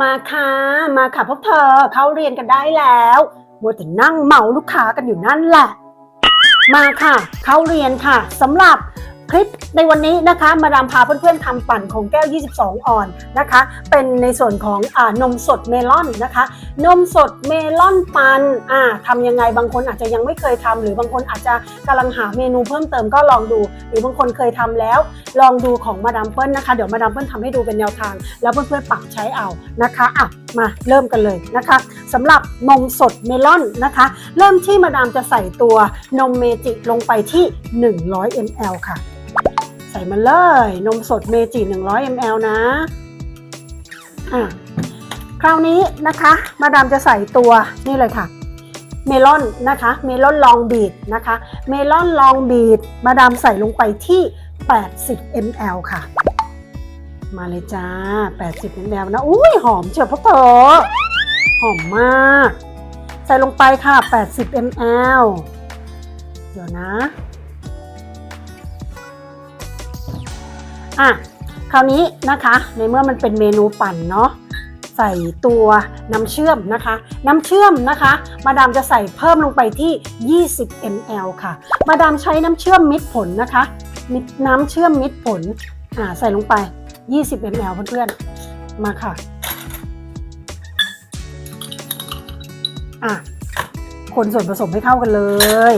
มาค่ะ มาค่ะพวกเธอเข้าเรียนกันได้แล้วมัวแต่นั่งเมาลูกค้ากันอยู่นั่นแหละ มาค่ะ เข้าเรียนค่ะสำหรับ คลิปในวันนี้นะคะมาดามพาเพื่อนๆทำปั่นของแก้ว 22 ออนนะคะ เป็นในส่วนของอนมสดเมลอนนะคะ นมสดเมลอนปันอ่าทำยังไงบางคนอาจจะยังไม่เคยทำหรือบางคนอาจจะกำลังหาเมนูเพิ่มเติมก็ลองดู หรือบางคนเคยทำแล้ว ลองดูของมาดามเปิ้ลนะคะ เดี๋ยวมาดามเปิ้ลทำให้ดูเป็นแนวทาง แล้วเพื่อนๆปรับใช้เอานะคะอะมาเริ่มกันเลยนะคะสำหรับนมสดเมลอนนะคะ เริ่มที่มาดามจะใส่ตัวนมเมจิลงไปที่ 100 ml ค่ะ ใส่มาเลย นมสดเมจิ 100 ml นะ อะ คราวนี้นะคะ มาดามจะใส่ตัวนี่เลยค่ะ เมลอนนะคะ เมลอนลองบีดนะคะ เมลอนลองบีดมาดามใส่ลงไปที่ 80 ml ค่ะ มาเลยจ้า 80 ml นะ อุ้ยหอมเชียวพวกเธอหอมมาก ใส่ลงไปค่ะ 80 ml เดี๋ยวนะ อะคราวนี้นะคะในเมื่อมันเป็นเมนูปั่นเนาะใส่ตัวน้ำเชื่อมนะคะ น้ำเชื่อมนะคะ มาดามจะใส่เพิ่มลงไปที่ 20 ml ค่ะ มาดามใช้น้ำเชื่อมมิตรผลนะคะมิตรน้ำเชื่อมมิตรผลอ่าใส่ลงไป 20 ml เพื่อนๆ มาค่ะอะคนส่วนผสมให้เข้ากันเลย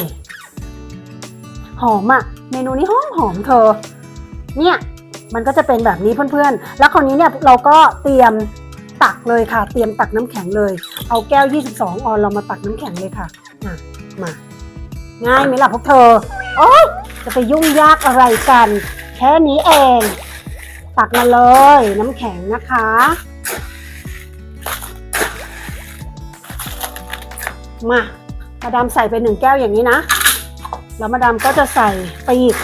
หอมอะ่ะ เมนูนี้หอมหอมเธอ เนี่ย มันก็จะเป็นแบบนี้เพื่อนๆ แล้วคราวนี้เนี่ยเราก็เตรียมตักเลยค่ะ เตรียมตักน้ำแข็งเลย เอาแก้ว 22 ออนเรามาตักน้ำแข็งเลยค่ะอะมา ง่ายไหมล่ะพวกเธอ โอ๊ยจะไปยุ่งยากอะไรกัน แค่นี้เอง ตักมาเลย น้ำแข็งนะคะมามาดามใส่ไปหนึ่งแก้วอย่างนี้นะ แล้วมาดามก็จะใส่ไปอีก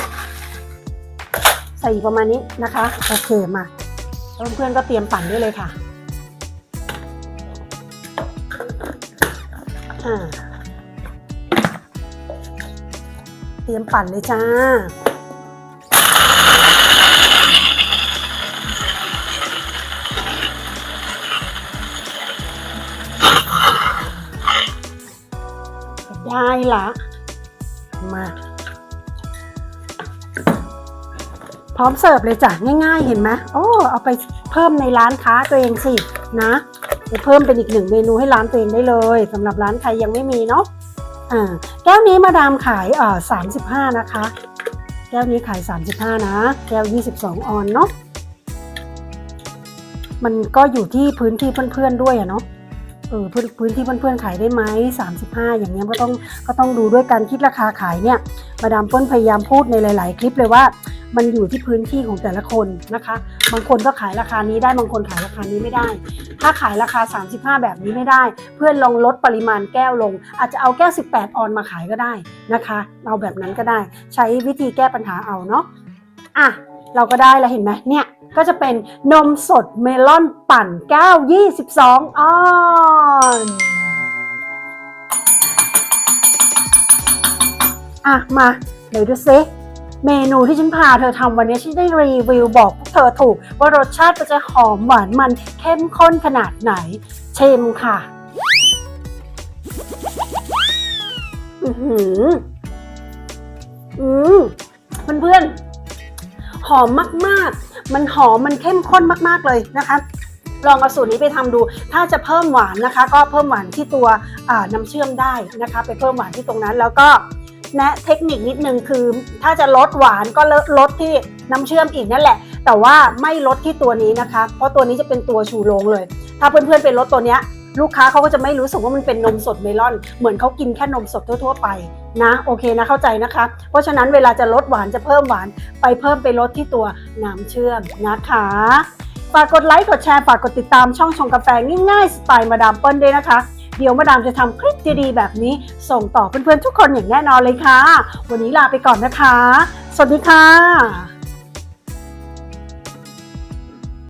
ใส่ประมาณนี้นะคะโอเคมาเพื่อนๆก็เตรียมปั่นได้เลยค่ะอ่าเตรียมปั่นเลยจ้าได้ละมา ร้อมเสิร์ฟเลยจ้ะง่ายๆ เห็นไหมโอ้เอาไปเพิ่มในร้านค้าตัวเองสินะไปเพิ่มเป็นอีกหนึ่งเมนูให้ร้านตัวเองได้เลยสำหรับร้านใครยังไม่มีเนาะอ่าแก้วนี้มาดามขายเอ่อ35นะคะ แก้วนี้ขาย 35 นะ แก้ว 22 ออนเนาะมันก็อยู่ที่พื้นที่เพื่อนๆด้วยอะเนาะเออพื้นพื้นที่เพื่อนๆขายได้ไหม35 อย่างเงี้ยก็ต้องก็ต้องดูด้วยการคิดราคาขายเนี่ย มาดามเปิ้ลพยายามพูดในหลาย ๆ คลิปเลยว่า มันอยู่ที่พื้นที่ของแต่ละคนนะคะ บางคนก็ขายราคานี้ได้บางคนขายราคานี้ไม่ได้ ถ้าขายราคา 35 แบบนี้ไม่ได้ เพื่อนลองลดปริมาณแก้วลง อาจจะเอาแก้ว 18 ออนมาขายก็ได้นะคะเอาแบบนั้นก็ได้ ใช้วิธีแก้ปัญหาเอาเนาะอะเราก็ได้แล้วเห็นไหมเนี่ยก็จะเป็นนมสดเมลอนปั่นแก้ว 22 ออนอะมาเดี๋ยวดูซิ เมนูที่ฉันพาเธอทำวันนี้ฉันได้รีวิวบอกพวกเธอถูก ว่ารสชาติมันจะหอมหวานมันเข้มข้นขนาดไหนเชิมค่ะ อือหือ อืมเพื่อนๆหอมมากๆ มันหอมมันเข้มข้นมากๆเลยนะคะลองเอาสูตรนี้ไปทำดู ถ้าจะเพิ่มหวานนะคะ ก็เพิ่มหวานที่ตัวน้ำเชื่อมได้นะคะ ไปเพิ่มหวานที่ตรงนั้นแล้วก็ แนะเทคนิคนิดนึงคือ ถ้าจะลดหวานก็ลดลดที่น้ำเชื่อมอีกนั่นแหละ แต่ว่าไม่ลดที่ตัวนี้นะคะ เพราะตัวนี้จะเป็นตัวชูโรงเลย ถ้าเพื่อนๆไปลดตัวเนี้ยลูกค้าเขาก็จะไม่รู้สึกว่ามันเป็นนมสดเมลอน เหมือนเขากินแค่นมสดทั่วๆไปนะโอเคนะเข้าใจนะคะ เพราะฉะนั้นเวลาจะลดหวานจะเพิ่มหวาน ไปเพิ่มไปลดที่ตัวน้ำเชื่อมนะคะฝากกดไลค์กดแชร์ฝากกดติดตามช่องชงกาแฟง่ายๆสไตล์มาดามเปิ้ลด้วยนะคะ เดี๋ยวมาดามจะทำคลิปดีๆแบบนี้ ส่งต่อเพื่อนๆทุกคนอย่างแน่นอนเลยค่ะ วันนี้ลาไปก่อนนะคะ สวัสดีค่ะ